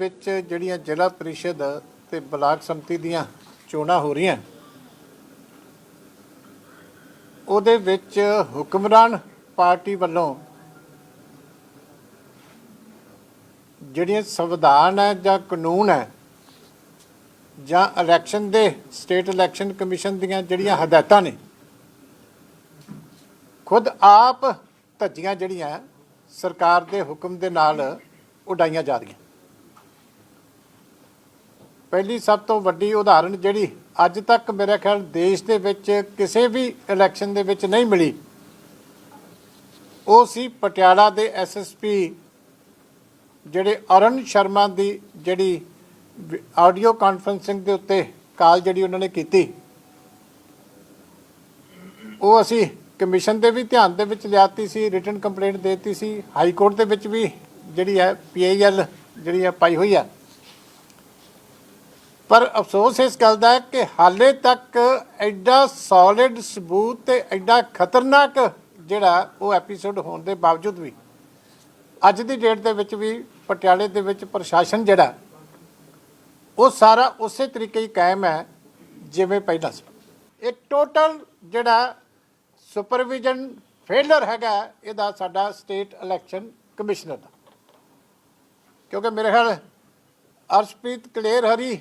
ਵਿੱਚ ਜਿਹੜੀਆਂ ਜ਼ਿਲ੍ਹਾ ਪ੍ਰੀਸ਼ਦ ਤੇ ਬਲਾਕ ਸੰਮਤੀ ਦੀਆਂ ਚੋਣਾਂ ਹੋ ਰਹੀਆਂ। ਉਹਦੇ ਵਿੱਚ ਹੁਕਮਰਾਨ ਪਾਰਟੀ ਵੱਲੋਂ ਜਿਹੜੀਆਂ ਸੰਵਿਧਾਨ ਹੈ ਜਾਂ ਕਾਨੂੰਨ ਹੈ ਜਾਂ ਇਲੈਕਸ਼ਨ ਦੇ ਸਟੇਟ ਇਲੈਕਸ਼ਨ ਕਮਿਸ਼ਨ ਦੀਆਂ ਜਿਹੜੀਆਂ ਹਦਾਇਤਾਂ ਨੇ, ਖੁਦ ਆਪ ਧੱਜੀਆਂ ਜਿਹੜੀਆਂ ਸਰਕਾਰ ਦੇ ਹੁਕਮ ਦੇ ਨਾਲ ਉਡਾਈਆਂ ਜਾ ਰਹੀਆਂ। ਪਹਿਲੀ ਸਭ ਤੋਂ ਵੱਡੀ ਉਦਾਹਰਣ ਜਿਹੜੀ ਅੱਜ ਤੱਕ ਮੇਰੇ ਖਿਆਲ ਦੇਸ਼ ਦੇ ਵਿੱਚ ਕਿਸੇ ਵੀ ਇਲੈਕਸ਼ਨ ਦੇ ਵਿੱਚ ਨਹੀਂ ਮਿਲੀ, ਉਹ ਸੀ ਪਟਿਆਲਾ ਦੇ ਐਸਐਸਪੀ ਜਿਹੜੇ ਅਰਨ ਸ਼ਰਮਾ ਦੀ ਜਿਹੜੀ ਆਡੀਓ ਕਾਨਫਰੰਸਿੰਗ ਦੇ ਉੱਤੇ ਕਾਲ ਜਿਹੜੀ ਉਹਨਾਂ ਨੇ ਕੀਤੀ। ਉਹ ਅਸੀਂ ਕਮਿਸ਼ਨ ਦੇ ਵੀ ਧਿਆਨ ਦੇ ਵਿੱਚ ਲਿਆਤੀ ਸੀ ਰਿਟਨ ਕੰਪਲੇਂਟ ਦੇਤੀ ਸੀ, ਹਾਈ ਕੋਰਟ ਦੇ ਵਿੱਚ ਵੀ ਜਿਹੜੀ ਹੈ ਪੀਆਈਐਲ ਜਿਹੜੀ ਹੈ, ਪਾਈ ਹੋਈ ਹੈ। ਪਰ ਅਫਸੋਸ ਇਸ ਗੱਲ ਦਾ ਹੈ ਕਿ ਹਾਲੇ ਤੱਕ ਐਡਾ ਸੋਲਿਡ ਸਬੂਤ ਤੇ ਐਡਾ ਖਤਰਨਾਕ ਜਿਹੜਾ ਉਹ ਐਪੀਸੋਡ ਹੋਣ ਦੇ ਬਾਵਜੂਦ ਵੀ, ਅੱਜ ਦੀ ਡੇਟ ਦੇ ਵਿੱਚ ਵੀ, ਪਟਿਆਲੇ ਦੇ ਵਿੱਚ ਪ੍ਰਸ਼ਾਸਨ ਜਿਹੜਾ, ਉਹ ਸਾਰਾ ਉਸੇ ਤਰੀਕੇ ਹੀ ਕਾਇਮ ਹੈ ਜਿਵੇਂ ਪਹਿਲਾਂ ਸੀ। ਇਹ ਟੋਟਲ ਜਿਹੜਾ ਸੁਪਰਵਿਜ਼ਨ ਫੇਲਰ ਹੈਗਾ, ਇਹਦਾ ਸਾਡਾ ਸਟੇਟ ਇਲੈਕਸ਼ਨ ਕਮਿਸ਼ਨਰ ਦਾ। ਕਿਉਂਕਿ ਮੇਰੇ ਖਿਆਲ, ਅਰਸ਼ਪ੍ਰੀਤ ਕਲੇਰ ਹਰੀ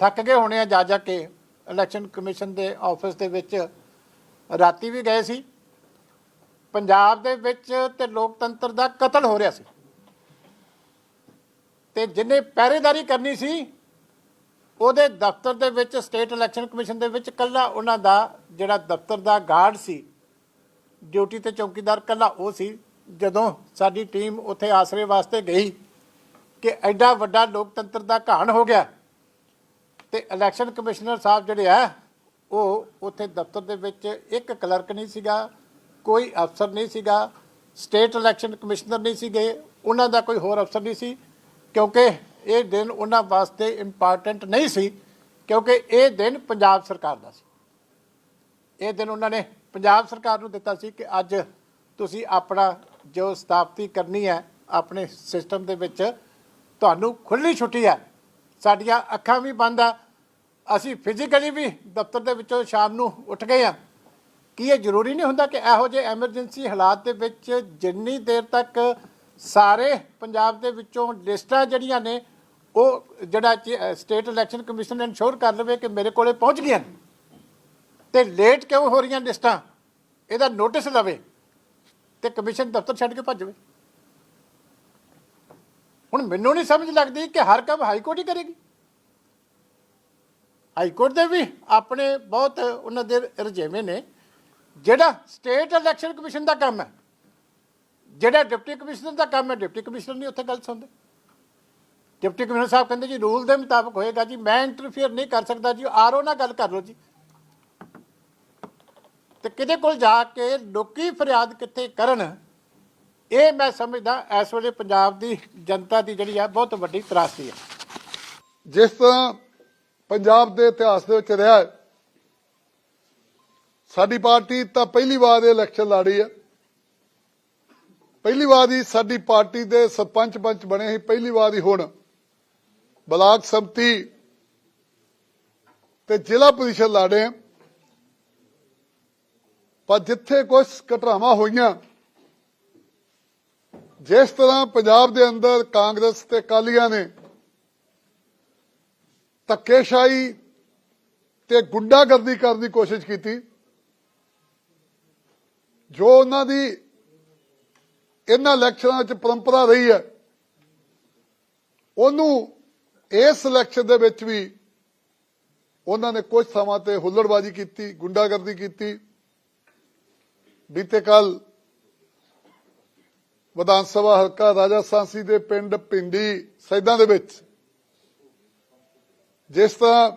ਥੱਕ ਗਏ ਹੋਣੇ ਆ ਜਾ ਜਾ ਕੇ ਇਲੈਕਸ਼ਨ ਕਮਿਸ਼ਨ ਦੇ ਆਫਿਸ ਦੇ ਵਿੱਚ। ਰਾਤੀ ਵੀ ਗਏ ਸੀ। ਪੰਜਾਬ ਦੇ ਵਿੱਚ ਤੇ ਲੋਕਤੰਤਰ ਦਾ ਕਤਲ ਹੋ ਰਿਹਾ ਸੀ। ਤੇ ਜਿਨੇ ਪਹਿਰੇਦਾਰੀ ਕਰਨੀ ਸੀ, ਉਹਦੇ ਦਫ਼ਤਰ ਦੇ ਵਿੱਚ ਸਟੇਟ ਇਲੈਕਸ਼ਨ ਕਮਿਸ਼ਨ ਦੇ ਵਿੱਚ ਕੱਲਾ ਉਹਨਾਂ ਦਾ ਜਿਹੜਾ ਦਫ਼ਤਰ ਦਾ ਗਾਰਡ ਸੀ ਡਿਊਟੀ ਤੇ ਚੌਕੀਦਾਰ ਕੱਲਾ ਉਹ ਸੀ। ਜਦੋਂ ਸਾਡੀ ਟੀਮ ਉੱਥੇ ਆਸਰੇ ਵਾਸਤੇ ਗਈ ਕਿ ਐਡਾ ਵੱਡਾ ਲੋਕਤੰਤਰ ਦਾ ਘਾਣ ਹੋ ਗਿਆ ਤੇ ਇਲੈਕਸ਼ਨ ਕਮਿਸ਼ਨਰ ਸਾਹਿਬ ਜਿਹੜੇ ਆ, ਉਹ ਉੱਥੇ ਦਫ਼ਤਰ ਦੇ ਵਿੱਚ ਇੱਕ ਕਲਰਕ ਨਹੀਂ ਸੀਗਾ, ਕੋਈ ਅਫਸਰ ਨਹੀਂ ਸੀਗਾ, ਸਟੇਟ ਇਲੈਕਸ਼ਨ ਕਮਿਸ਼ਨਰ ਨਹੀਂ ਸੀਗੇ, ਉਹਨਾਂ ਦਾ ਕੋਈ ਹੋਰ ਅਫਸਰ ਨਹੀਂ ਸੀ, ਕਿਉਂਕਿ ਇਹ ਦਿਨ ਉਹਨਾਂ ਵਾਸਤੇ ਇੰਪੋਰਟੈਂਟ ਨਹੀਂ ਸੀ, ਕਿਉਂਕਿ ਇਹ ਦਿਨ ਪੰਜਾਬ ਸਰਕਾਰ ਦਾ ਸੀ। ਇਹ ਦਿਨ ਉਹਨਾਂ ਨੇ ਪੰਜਾਬ ਸਰਕਾਰ ਨੂੰ ਦਿੱਤਾ ਸੀ ਕਿ ਅੱਜ ਤੁਸੀਂ ਆਪਣਾ ਜੋ ਸਥਾਪਤੀ ਕਰਨੀ ਹੈ, ਆਪਣੇ ਸਿਸਟਮ ਦੇ ਵਿੱਚ ਤੁਹਾਨੂੰ ਖੁੱਲੀ ਛੁੱਟੀ ਹੈ। ਸਾਡੀਆਂ ਅੱਖਾਂ ਵੀ ਬੰਦ ਆ। ਅਸੀਂ ਫਿਜ਼ੀਕਲੀ ਵੀ ਦਫ਼ਤਰ ਦੇ ਵਿੱਚੋਂ ਸ਼ਾਮ ਨੂੰ ਉੱਠ ਗਏ ਆ। ਕੀ ਇਹ ਜ਼ਰੂਰੀ ਨਹੀਂ ਹੁੰਦਾ ਕਿ ਇਹੋ ਜਿਹੇ ਐਮਰਜੈਂਸੀ ਹਾਲਾਤ ਦੇ ਵਿੱਚ ਜਿੰਨੀ ਦੇਰ ਤੱਕ ਸਾਰੇ ਪੰਜਾਬ ਦੇ ਵਿੱਚੋਂ ਲਿਸਟਾਂ ਜਿਹੜੀਆਂ ਨੇ, ਉਹ ਜਿਹੜਾ ਸਟੇਟ ਇਲੈਕਸ਼ਨ ਕਮਿਸ਼ਨ ਇਨਸ਼ੋਰ ਕਰ ਲਵੇ ਕਿ ਮੇਰੇ ਕੋਲੇ ਪਹੁੰਚ ਗਈਆਂ ਨੇ। ਤੇ ਲੇਟ ਕਿਉਂ ਹੋ ਰਹੀਆਂ ਲਿਸਟਾਂ? ਇਹਦਾ ਨੋਟਿਸ ਲਵੇ ਤੇ ਕਮਿਸ਼ਨ ਦਫ਼ਤਰ ਛੱਡ ਕੇ ਭੱਜ ਜਾਵੇ। ਹੁਣ ਮੈਨੂੰ ਨਹੀਂ ਸਮਝ ਲੱਗਦੀ ਕਿ ਹਰ ਕੰਮ ਹਾਈ ਕੋਰਟ ਹੀ ਕਰੇਗੀ। ਹਾਈ ਕੋਰਟ ਦੇ ਵੀ ਆਪਣੇ ਬਹੁਤ ਉਹਨਾਂ ਦੇ ਰਜੇਵੇਂ ਨੇ। ਜਿਹੜਾ ਸਟੇਟ ਇਲੈਕਸ਼ਨ ਕਮਿਸ਼ਨ ਦਾ ਕੰਮ ਹੈ, ਜਿਹੜਾ ਡਿਪਟੀ ਕਮਿਸ਼ਨਰ ਦਾ ਕੰਮ ਹੈ, ਡਿਪਟੀ ਕਮਿਸ਼ਨਰ ਨਹੀਂ ਉੱਥੇ ਗੱਲ ਸੁਣਦੇ। ਡਿਪਟੀ ਕਮਿਸ਼ਨਰ ਸਾਹਿਬ ਕਹਿੰਦੇ ਜੀ, ਰੂਲ ਦੇ ਮੁਤਾਬਕ ਹੋਏਗਾ ਜੀ, ਮੈਂ ਇੰਟਰਫੇਅਰ ਨਹੀਂ ਕਰ ਸਕਦਾ ਜੀ, ਆਰਓ ਨਾਲ ਗੱਲ ਕਰ ਲਓ ਜੀ। ਤੇ ਕਿਹਦੇ ਕੋਲ ਜਾ ਕੇ ਲੋਕੀ ਫਰਿਆਦ ਕਿੱਥੇ ਕਰਨ ਇਹ ਮੈਂ ਸਮਝਦਾ ਇਸ ਵੇਲੇ ਪੰਜਾਬ ਦੀ ਜਨਤਾ ਦੀ ਜਿਹੜੀ ਹੈ ਬਹੁਤ ਵੱਡੀ ਤਰਾਸਦੀ ਹੈ ਜਿਸ ਤਰ੍ਹਾਂ ਪੰਜਾਬ ਦੇ ਇਤਿਹਾਸ ਦੇ ਵਿੱਚ ਰਿਹਾ ਸਾਡੀ ਪਾਰਟੀ ਤਾਂ ਪਹਿਲੀ ਵਾਰ ਇਹ ਇਲੈਕਸ਼ਨ ਲੜੀ ਹੈ ਪਹਿਲੀ ਵਾਰ ਹੀ ਸਾਡੀ ਪਾਰਟੀ ਦੇ ਸਰਪੰਚ ਪੰਚ ਬਣੇ ਸੀ, ਪਹਿਲੀ ਵਾਰ ਹੀ ਹੁਣ ਬਲਾਕ ਸੰਮਤੀ ਤੇ ਜ਼ਿਲ੍ਹਾ ਪ੍ਰੀਸ਼ਦ ਲੜੇ ਹਾਂ। ਪਰ ਜਿੱਥੇ ਕੁਝ ਘਟਨਾਵਾਂ ਹੋਈਆਂ ਜਿਸ ਤਰ੍ਹਾਂ ਪੰਜਾਬ ਦੇ ਅੰਦਰ ਕਾਂਗਰਸ ਤੇ ਕਾਲੀਆਂ ਨੇ ਧੱਕੇਸ਼ਾਹੀ ਤੇ ਗੁੰਡਾਗਰਦੀ ਕਰਨ ਦੀ ਕੋਸ਼ਿਸ਼ ਕੀਤੀ, ਜੋ ਉਹਨਾਂ ਦੀ ਇਹਨਾਂ ਇਲੈਕਸ਼ਨਾਂ ਵਿੱਚ ਪਰੰਪਰਾ ਰਹੀ ਹੈ, ਉਹਨੂੰ ਇਸ ਇਲੈਕਸ਼ਨ ਦੇ ਵਿੱਚ ਵੀ ਉਹਨਾਂ ਨੇ ਕੁਝ ਸਮਾਂ ਤੇ ਹੁੱਲੜਬਾਜ਼ੀ ਕੀਤੀ, ਗੁੰਡਾਗਰਦੀ ਕੀਤੀ। ਬੀਤੇ ਕੱਲ ਵਿਧਾਨ ਸਭਾ ਹਲਕਾ ਰਾਜਾ ਸਾਂਸੀ ਦੇ ਪਿੰਡ ਪਿੰਡੀ ਸੈਦਾਂ ਦੇ ਵਿੱਚ। ਜਿਸ ਤਰ੍ਹਾਂ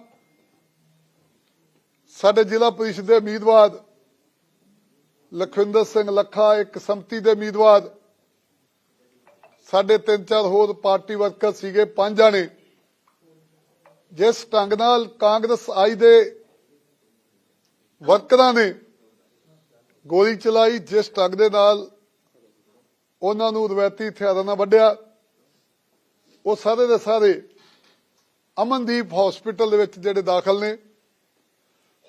ਸਾਡੇ ਜ਼ਿਲ੍ਹਾ ਪ੍ਰੀਸ਼ਦ ਦੇ ਉਮੀਦਵਾਰ ਲਖਵਿੰਦਰ ਸਿੰਘ ਲੱਖਾ, ਇੱਕ ਸੰਮਤੀ ਦੇ ਉਮੀਦਵਾਰ, ਸਾਡੇ ਤਿੰਨ ਚਾਰ ਹੋਰ ਪਾਰਟੀ ਵਰਕਰ ਸੀਗੇ, ਪੰਜ ਜਾਣੇ। ਜਿਸ ਢੰਗ ਨਾਲ ਕਾਂਗਰਸ ਆਈ ਦੇ ਵਰਕਰਾਂ ਨੇ ਗੋਲੀ ਚਲਾਈ, ਜਿਸ ਢੰਗ ਦੇ ਨਾਲ ਉਹਨਾਂ ਨੂੰ ਰਵਾਇਤੀ ਹਥਿਆਰਾਂ ਨਾਲ ਵੱਢਿਆ। ਉਹ ਸਾਰੇ ਦੇ ਸਾਰੇ ਅਮਨਦੀਪ ਹਸਪੀਟਲ ਦੇ ਵਿੱਚ ਜਿਹੜੇ ਦਾਖਲ ਨੇ।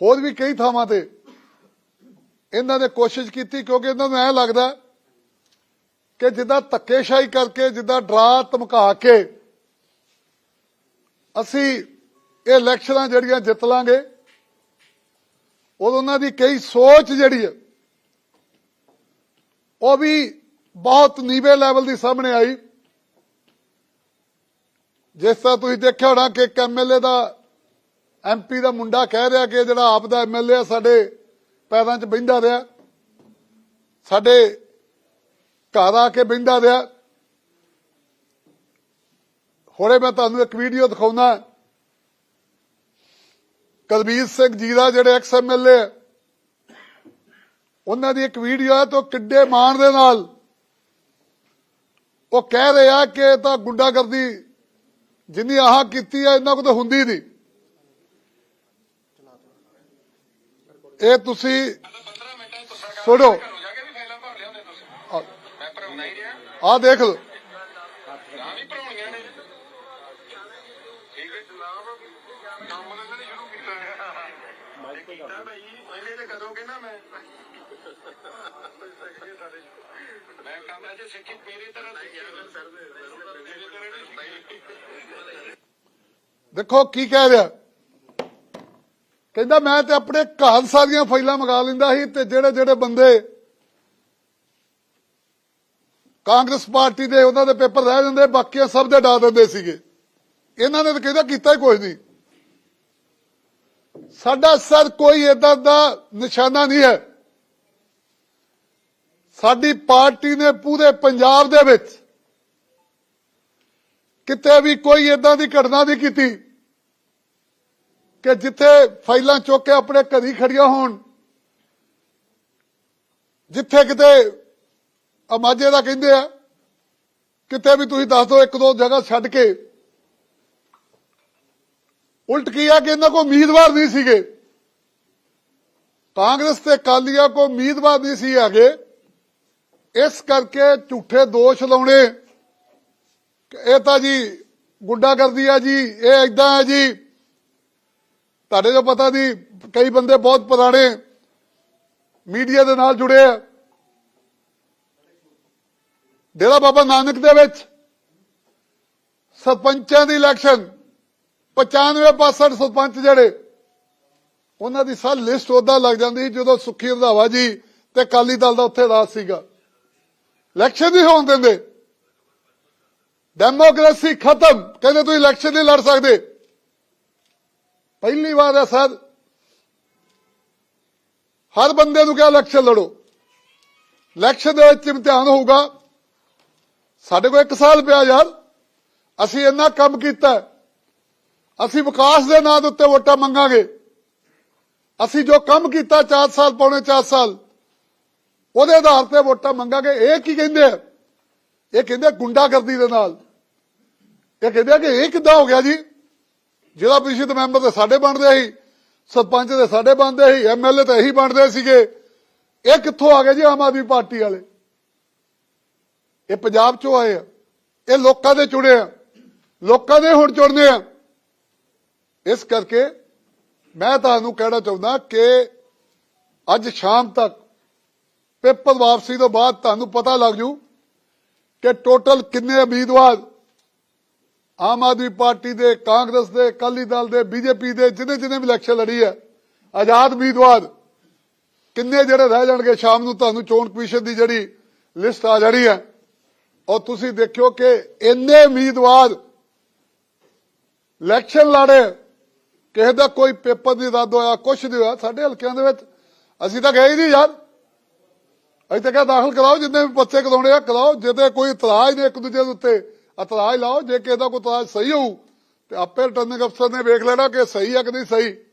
ਹੋਰ ਵੀ ਕਈ ਥਾਵਾਂ ਤੇ ਇਹਨਾਂ ਨੇ ਕੋਸ਼ਿਸ਼ ਕੀਤੀ ਕਿਉਂਕਿ ਇਹਨਾਂ ਨੂੰ ਐ ਲੱਗਦਾ ਕਿ ਜਿੱਦਾਂ ਧੱਕੇਸ਼ਾਹੀ ਕਰਕੇ, ਜਿੱਦਾਂ ਡਰਾ ਧਮਕਾ ਕੇ ਅਸੀਂ ਇਹ ਇਲੈਕਸ਼ਨਾਂ ਜਿਹੜੀਆਂ ਜਿੱਤ ਲਾਂਗੇ ਉਹ ਉਹਨਾਂ ਦੀ ਕਈ ਸੋਚ ਜਿਹੜੀ ਹੈ, ਉਹ ਵੀ ਬਹੁਤ ਨੀਵੇਂ ਲੈਵਲ ਦੀ ਸਾਹਮਣੇ ਆਈ। ਜਿਸ ਤਰ੍ਹਾਂ ਤੁਸੀਂ ਦੇਖਿਆ ਹੋਣਾ ਕਿ ਇੱਕ ਐਮਐਲਏ ਦਾ ਐਮਪੀ ਦਾ ਮੁੰਡਾ ਕਹਿ ਰਿਹਾ ਕਿ ਜਿਹੜਾ ਆਪ ਦਾ ਐਮਐਲਏ ਆ, ਸਾਡੇ ਪੈਰਾਂ 'ਚ ਬਹਿੰਦਾ ਰਿਹਾ। ਸਾਡੇ ਘਰ ਆ ਕੇ ਬਹਿੰਦਾ ਰਿਹਾ। ਹੁਣੇ ਮੈਂ ਤੁਹਾਨੂੰ ਇੱਕ ਵੀਡੀਓ ਦਿਖਾਉਣਾ। ਕਲਬੀਰ ਸਿੰਘ ਜੀਰਾ ਜਿਹੜੇ ਐਕਸ ਐਮਐਲਏ ਆ, ਉਹਨਾਂ ਦੀ ਇੱਕ ਵੀਡੀਓ ਹੈ ਤੋਂ ਕਿੱਡੇ ਮਾਣ ਦੇ ਨਾਲ ਉਹ ਕਹਿ ਰਹੇ ਆ ਕਿ ਤਾਂ ਗੁੰਡਾਗਰਦੀ ਜਿੰਨੀ ਆਹ ਕੀਤੀ ਹੈ ਇਹਨਾਂ ਕੋਲ ਤਾਂ ਹੁੰਦੀ ਨਹੀਂ। ਇਹ ਤੁਸੀਂ 15 ਮਿੰਟਾਂ ਤੋਂ ਸਰਕਾਰ ਸੁਣੋ ਘਰੋਂ ਜਾ ਕੇ ਵੀ ਫਾਈਲਾਂ ਭਰ ਲਿਆਉਂਦੇ ਤੁਸੀਂ ਮੈਂ ਭਰਾਉਣਾ ਹੀ ਰਿਹਾ ਆਹ ਦੇਖ ਲਓ ਤਾਂ ਵੀ ਭਰਾਉਣੀਆਂ ਨੇ ਠੀਕ ਕੰਮ ਤਾਂ ਨਹੀਂ ਸ਼ੁਰੂ ਕੀਤਾ ਹੈ ਕੀਤਾ ਭਾਈ ਇਹਨੇ ਤੇ ਕਰੋਗੇ ਨਾ ਮੈਂ ਮੈਂ ਕੰਮ ਅਜੇ ਸਿੱਖੀ ਮੇਰੇ ਤਰ੍ਹਾਂ ਨਹੀਂ ਸਿੱਖੀ ਦੇਖੋ ਕੀ ਕਹਿ ਰਿਹਾ। ਕਹਿੰਦਾ ਮੈਂ ਤੇ ਆਪਣੇ ਘਰ ਸਾਰੀਆਂ ਫਾਈਲਾਂ ਮੰਗਾ ਲੈਂਦਾ ਸੀ ਤੇ ਜਿਹੜੇ ਜਿਹੜੇ ਬੰਦੇ ਕਾਂਗਰਸ ਪਾਰਟੀ ਦੇ ਉਹਨਾਂ ਦੇ ਪੇਪਰ ਰਹਿ ਜਾਂਦੇ, ਬਾਕੀਆਂ ਸਭ ਦੇ ਡਾ ਦਿੰਦੇ ਸੀਗੇ। ਇਹਨਾਂ ਨੇ ਤਾਂ ਕਹਿੰਦਾ ਕੀਤਾ ਹੀ ਕੁਝ ਨਹੀਂ। ਸਾਡਾ ਸਰ ਕੋਈ ਏਦਾਂ ਦਾ ਨਿਸ਼ਾਨਾ ਨਹੀਂ ਹੈ। ਸਾਡੀ ਪਾਰਟੀ ਨੇ ਪੂਰੇ ਪੰਜਾਬ ਦੇ ਵਿੱਚ ਕਿਤੇ ਵੀ ਕੋਈ ਏਦਾਂ ਦੀ ਘਟਨਾ ਨਹੀਂ ਕੀਤੀ ਕਿ ਜਿੱਥੇ ਫਾਈਲਾਂ ਚੁੱਕ ਕੇ ਆਪਣੇ ਘਰੀ ਖੜੀਆਂ ਹੋਣ। ਜਿੱਥੇ ਕਿਤੇ ਅਮਾਜੇ ਦਾ ਕਹਿੰਦੇ ਆ, ਕਿਤੇ ਵੀ ਤੁਸੀਂ ਦੱਸ ਦਿਓ ਇੱਕ ਦੋ ਜਗ੍ਹਾ ਛੱਡ ਕੇ ਉਲਟ ਕੀ ਆ ਕਿ ਇਹਨਾਂ ਕੋ ਉਮੀਦਵਾਰ ਨਹੀਂ ਸੀਗੇ? ਕਾਂਗਰਸ ਤੇ ਕਾਲੀਆ ਕੋ ਉਮੀਦਵਾਰ ਨਹੀਂ ਸੀ ਹੈਗੇ। ਇਸ ਕਰਕੇ ਝੂਠੇ ਦੋਸ਼ ਲਾਉਣੇ। ਇਹ ਤਾਂ ਜੀ ਗੁੱਡਾ ਕਰਦੀ ਆ ਜੀ, ਇਹ ਐਦਾਂ ਆ ਜੀ। ਤੁਹਾਡੇ ਜੋ ਪਤਾ ਨਹੀਂ, ਕਈ ਬੰਦੇ ਬਹੁਤ ਪੁਰਾਣੇ ਮੀਡੀਆ ਦੇ ਨਾਲ ਜੁੜੇ ਆ। ਡੇਰਾ ਬਾਬਾ ਨਾਨਕ ਦੇ ਵਿੱਚ ਸਰਪੰਚਾਂ ਦੀ ਇਲੈਕਸ਼ਨ। 95% ਸਰਪੰਚ ਜਿਹੜੇ, ਉਹਨਾਂ ਦੀ ਸਾਰੀ ਲਿਸਟ ਉਹਦਾ ਲੱਗ ਜਾਂਦੀ ਜਦੋਂ ਸੁੱਖੀ ਰੰਧਾਵਾ ਜੀ ਤੇ ਕਾਲੀ ਦਲ ਦਾ ਉੱਥੇ ਰਾਜ ਸੀਗਾ। ਇਲੈਕਸ਼ਨ ਨਹੀਂ ਹੋਣ ਦਿੰਦੇ। ਡੈਮੋਕ੍ਰੇਸੀ ਖਤਮ। ਕਹਿੰਦੇ ਤੁਸੀਂ ਇਲੈਕਸ਼ਨ ਨਹੀਂ ਲੜ ਸਕਦੇ। ਪਹਿਲੀ ਵਾਰ ਹੈ ਸਰ। ਹਰ ਬੰਦੇ ਨੂੰ ਕਿਹਾ ਇਲੈਕਸ਼ਨ ਲੜੋ। ਇਲੈਕਸ਼ਨ ਦੇ ਵਿੱਚ ਇਮਤਿਹਾਨ ਹੋਊਗਾ। ਸਾਡੇ ਕੋਲ 1 ਸਾਲ ਪਿਆ ਯਾਰ। ਅਸੀਂ ਇੰਨਾ ਕੰਮ ਕੀਤਾ। ਅਸੀਂ ਵਿਕਾਸ ਦੇ ਨਾਂ ਦੇ ਉੱਤੇ ਵੋਟਾਂ ਮੰਗਾਂਗੇ। ਅਸੀਂ ਜੋ ਕੰਮ ਕੀਤਾ 4 ਸਾਲ, ਪੌਣੇ 4 ਸਾਲ, ਉਹਦੇ ਆਧਾਰ ਤੇ ਵੋਟਾਂ ਮੰਗਾਂਗੇ। ਇਹ ਕੀ ਕਹਿੰਦੇ ਆ? ਇਹ ਕਹਿੰਦੇ ਗੁੰਡਾਗਰਦੀ ਦੇ ਨਾਲ। ਇਹ ਕਹਿੰਦੇ ਆ ਕਿ ਇਹ ਕਿੱਦਾਂ ਹੋ ਗਿਆ ਜੀ? ਜਿਹੜਾ ਪ੍ਰੀਸ਼ਦ ਮੈਂਬਰ ਤੇ ਸਾਡੇ ਬਣਦੇ ਸੀ, ਸਰਪੰਚ ਦੇ ਸਾਡੇ ਬਣਦੇ ਸੀ ਐਮਐਲਏ ਤਾਂ ਇਹੀ ਬਣਦੇ ਸੀਗੇ। ਇਹ ਕਿੱਥੋਂ ਆ ਗਏ ਜੀ? ਆਮ ਆਦਮੀ ਪਾਰਟੀ ਵਾਲੇ। ਇਹ ਪੰਜਾਬ ਚੋਂ ਆਏ ਆ। ਇਹ ਲੋਕਾਂ ਦੇ ਚੁਣੇ ਆ। ਲੋਕਾਂ ਦੇ ਹੁਣ ਚੁਣਨੇ ਆ। ਇਸ ਕਰਕੇ ਮੈਂ ਤੁਹਾਨੂੰ ਕਹਿਣਾ ਚਾਹੁੰਦਾ ਕਿ ਅੱਜ ਸ਼ਾਮ ਤੱਕ ਪੇਪਰ ਵਾਪਸੀ ਤੋਂ ਬਾਅਦ ਤੁਹਾਨੂੰ ਪਤਾ ਲੱਗ ਜੂ ਕਿ ਟੋਟਲ ਕਿੰਨੇ ਉਮੀਦਵਾਰ ਆਮ ਆਦਮੀ ਪਾਰਟੀ ਦੇ, ਕਾਂਗਰਸ ਦੇ, ਅਕਾਲੀ ਦਲ ਦੇ, ਬੀਜੇਪੀ ਦੇ ਜਿਹਨੇ ਜਿਹਨੇ ਵੀ ਇਲੈਕਸ਼ਨ ਲੜੀ ਹੈ, ਆਜ਼ਾਦ ਉਮੀਦਵਾਰ ਕਿੰਨੇ ਜਿਹੜੇ ਰਹਿ ਜਾਣਗੇ ਸ਼ਾਮ ਨੂੰ ਤੁਹਾਨੂੰ ਚੋਣ ਕਮਿਸ਼ਨ ਦੀ ਜਿਹੜੀ ਲਿਸਟ ਆ ਜਾਣੀ ਹੈ, ਔਰ ਤੁਸੀਂ ਦੇਖਿਓ ਕਿ ਇੰਨੇ ਉਮੀਦਵਾਰ ਇਲੈਕਸ਼ਨ ਲੜੇ ਕਿਸੇ ਦਾ ਕੋਈ ਪੇਪਰ ਨਹੀਂ ਰੱਦ ਹੋਇਆ, ਕੁਛ ਨਹੀਂ ਹੋਇਆ ਸਾਡੇ ਹਲਕਿਆਂ ਦੇ ਵਿੱਚ। ਅਸੀਂ ਤਾਂ ਗਏ ਹੀ ਨਹੀਂ ਯਾਰ। ਅਸੀਂ ਤਾਂ ਕਿਹਾ ਦਾਖਲ ਕਰਾਓ, ਜਿੰਨੇ ਵੀ ਬੱਚੇ ਕਰਾਉਣੇ ਆ, ਕਰਾਓ। ਜਿਹਦੇ ਕੋਈ ਇਤਰਾਜ਼ ਨਹੀਂ ਇੱਕ ਦੂਜੇ ਦੇ ਉੱਤੇ, ਇਤਰਾਜ਼ ਲਾਓ। ਜੇ ਕਿਸੇ ਦਾ ਕੋਈ ਇਤਰਾਜ਼ ਸਹੀ ਹੋਊ, ਤੇ ਆਪੇ ਰਿਟਰਨਿੰਗ ਅਫਸਰ ਨੇ ਵੇਖ ਲੈਣਾ ਕਿ ਸਹੀ ਹੈ ਕਿ ਨਹੀਂ ਸਹੀ।